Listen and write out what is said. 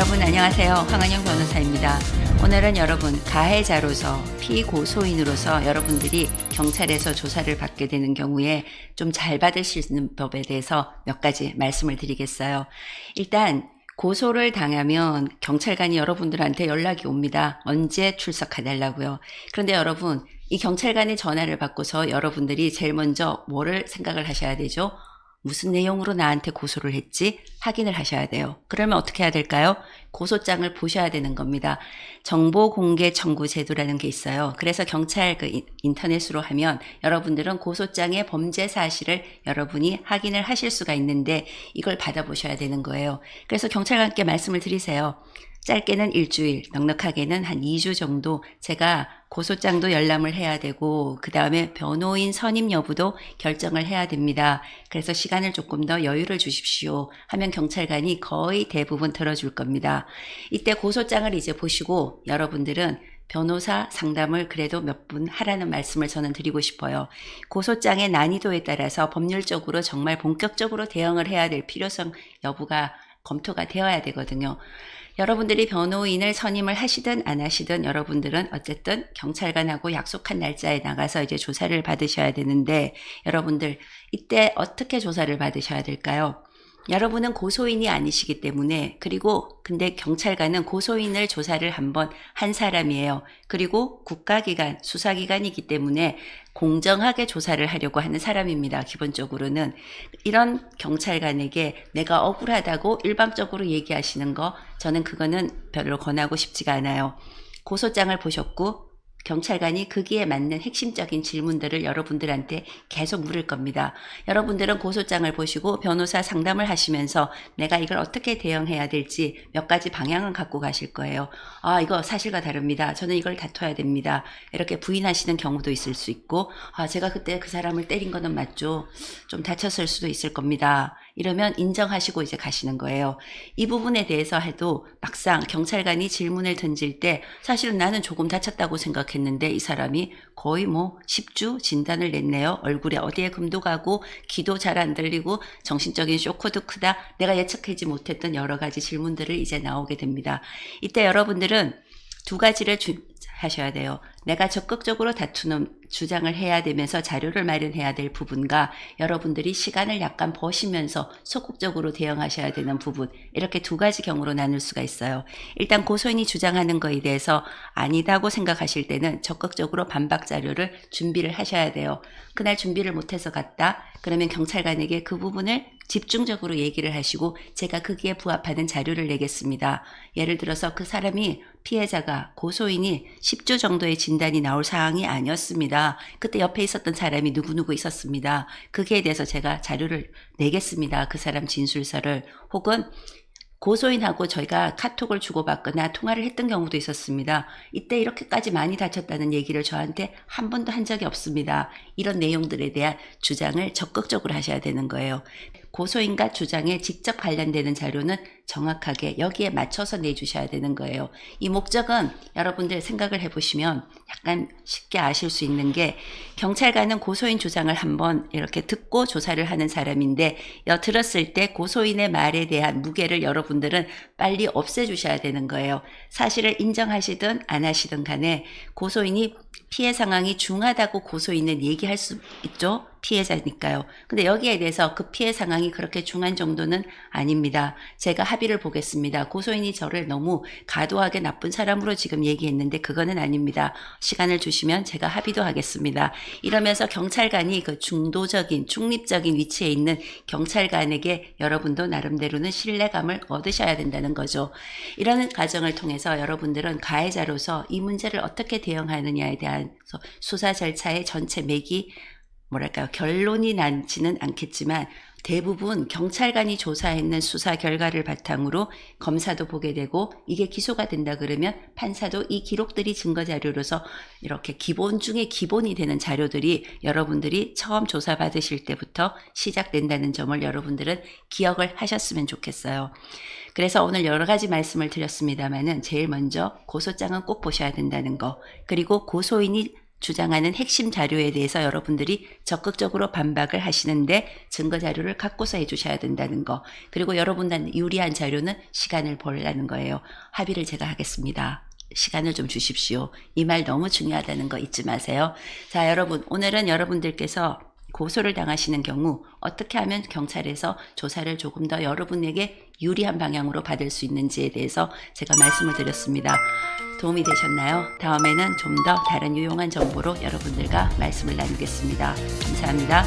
여러분 안녕하세요. 황은영 변호사입니다. 오늘은 여러분 가해자로서 피고소인으로서 여러분들이 경찰에서 조사를 받게 되는 경우에 좀 잘 받으실 수 있는 법에 대해서 몇 가지 말씀을 드리겠어요. 일단 고소를 당하면 경찰관이 여러분들한테 연락이 옵니다. 언제 출석해달라고요. 그런데 여러분 이 경찰관의 전화를 받고서 여러분들이 제일 먼저 뭐를 생각을 하셔야 되죠? 무슨 내용으로 나한테 고소를 했지? 확인을 하셔야 돼요. 그러면 어떻게 해야 될까요? 고소장을 보셔야 되는 겁니다. 정보 공개 청구 제도라는 게 있어요. 그래서 경찰 그 인- 인터넷으로 하면 여러분들은 고소장의 범죄 사실을 여러분이 확인을 하실 수가 있는데 이걸 받아보셔야 되는 거예요. 그래서 경찰관께 말씀을 드리세요. 짧게는 일주일, 넉넉하게는 한 2주 정도 제가 고소장도 열람을 해야 되고 그 다음에 변호인 선임 여부도 결정을 해야 됩니다. 그래서 시간을 조금 더 여유를 주십시오. 하면 경찰관이 거의 대부분 들어줄 겁니다. 이때 고소장을 이제 보시고 여러분들은 변호사 상담을 그래도 몇 분 하라는 말씀을 저는 드리고 싶어요. 고소장의 난이도에 따라서 법률적으로 정말 본격적으로 대응을 해야 될 필요성 여부가 검토가 되어야 되거든요. 여러분들이 변호인을 선임을 하시든 안 하시든 여러분들은 어쨌든 경찰관하고 약속한 날짜에 나가서 이제 조사를 받으셔야 되는데 여러분들 이때 어떻게 조사를 받으셔야 될까요? 여러분은 고소인이 아니시기 때문에 그리고 근데 경찰관은 고소인을 조사를 한번 한 사람이에요. 그리고 국가기관, 수사기관이기 때문에 공정하게 조사를 하려고 하는 사람입니다. 기본적으로는 이런 경찰관에게 내가 억울하다고 일방적으로 얘기하시는 거 저는 그거는 별로 권하고 싶지가 않아요. 고소장을 보셨고 경찰관이 거기에 맞는 핵심적인 질문들을 여러분들한테 계속 물을 겁니다. 여러분들은 고소장을 보시고 변호사 상담을 하시면서 내가 이걸 어떻게 대응해야 될지 몇 가지 방향을 갖고 가실 거예요. 아, 이거 사실과 다릅니다. 저는 이걸 다퉈야 됩니다. 이렇게 부인하시는 경우도 있을 수 있고, 아, 제가 그때 그 사람을 때린 거는 맞죠. 좀 다쳤을 수도 있을 겁니다. 이러면 인정하시고 이제 가시는 거예요. 이 부분에 대해서 해도 막상 경찰관이 질문을 던질 때 사실은 나는 조금 다쳤다고 생각 했는데 이 사람이 거의 뭐 10주 진단을 냈네요. 얼굴에 어디에 금도 가고 귀도 잘 안 들리고 정신적인 쇼크도 크다. 내가 예측하지 못했던 여러 가지 질문들을 이제 나오게 됩니다. 이때 여러분들은 두 가지를 주, 하셔야 돼요. 내가 적극적으로 다투는 주장을 해야 되면서 자료를 마련해야 될 부분과 여러분들이 시간을 약간 버시면서 소극적으로 대응하셔야 되는 부분 이렇게 두 가지 경우로 나눌 수가 있어요. 일단 고소인이 주장하는 거에 대해서 아니다고 생각하실 때는 적극적으로 반박 자료를 준비를 하셔야 돼요. 그날 준비를 못해서 갔다. 그러면 경찰관에게 그 부분을 집중적으로 얘기를 하시고 제가 거기에 부합하는 자료를 내겠습니다. 예를 들어서 그 사람이 피해자가 고소인이 10주 정도의 진단이 나올 상황이 아니었습니다. 그때 옆에 있었던 사람이 누구누구 있었습니다. 거기에 대해서 제가 자료를 내겠습니다. 그 사람 진술서를 혹은 고소인하고 저희가 카톡을 주고받거나 통화를 했던 경우도 있었습니다. 이때 이렇게까지 많이 다쳤다는 얘기를 저한테 한 번도 한 적이 없습니다. 이런 내용들에 대한 주장을 적극적으로 하셔야 되는 거예요. 고소인과 주장에 직접 관련되는 자료는 정확하게 여기에 맞춰서 내주셔야 되는 거예요. 이 목적은 여러분들 생각을 해보시면 약간 쉽게 아실 수 있는 게 경찰관은 고소인 주장을 한번 이렇게 듣고 조사를 하는 사람인데 여 들었을 때 고소인의 말에 대한 무게를 여러분들은 빨리 없애주셔야 되는 거예요. 사실을 인정하시든 안 하시든 간에 고소인이 피해 상황이 중하다고 고소인은 얘기할 수 있죠. 피해자니까요. 근데 여기에 대해서 그 피해 상황이 그렇게 중한 정도는 아닙니다. 제가 합의를 보겠습니다. 고소인이 저를 너무 가도하게 나쁜 사람으로 지금 얘기했는데 그거는 아닙니다. 시간을 주시면 제가 합의도 하겠습니다. 이러면서 경찰관이 그 중도적인, 중립적인 위치에 있는 경찰관에게 여러분도 나름대로는 신뢰감을 얻으셔야 된다는 거죠. 이런 과정을 통해서 여러분들은 가해자로서 이 문제를 어떻게 대응하느냐에 대한 수사 절차의 전체 맥이 뭐랄까요 결론이 나지는 않겠지만 대부분 경찰관이 조사했는 수사 결과를 바탕으로 검사도 보게 되고 이게 기소가 된다 그러면 판사도 이 기록들이 증거 자료로서 이렇게 기본 중에 기본이 되는 자료들이 여러분들이 처음 조사 받으실 때부터 시작된다는 점을 여러분들은 기억을 하셨으면 좋겠어요. 그래서 오늘 여러 가지 말씀을 드렸습니다만은 제일 먼저 고소장은 꼭 보셔야 된다는 거 그리고 고소인이 주장하는 핵심 자료에 대해서 여러분들이 적극적으로 반박을 하시는데 증거 자료를 갖고서 해주셔야 된다는 거. 그리고 여러분한테 유리한 자료는 시간을 벌라는 거예요. 합의를 제가 하겠습니다. 시간을 좀 주십시오. 이 말 너무 중요하다는 거 잊지 마세요. 자, 여러분, 오늘은 여러분들께서 고소를 당하시는 경우 어떻게 하면 경찰에서 조사를 조금 더 여러분에게 유리한 방향으로 받을 수 있는지에 대해서 제가 말씀을 드렸습니다. 도움이 되셨나요? 다음에는 좀 더 다른 유용한 정보로 여러분들과 말씀을 나누겠습니다. 감사합니다.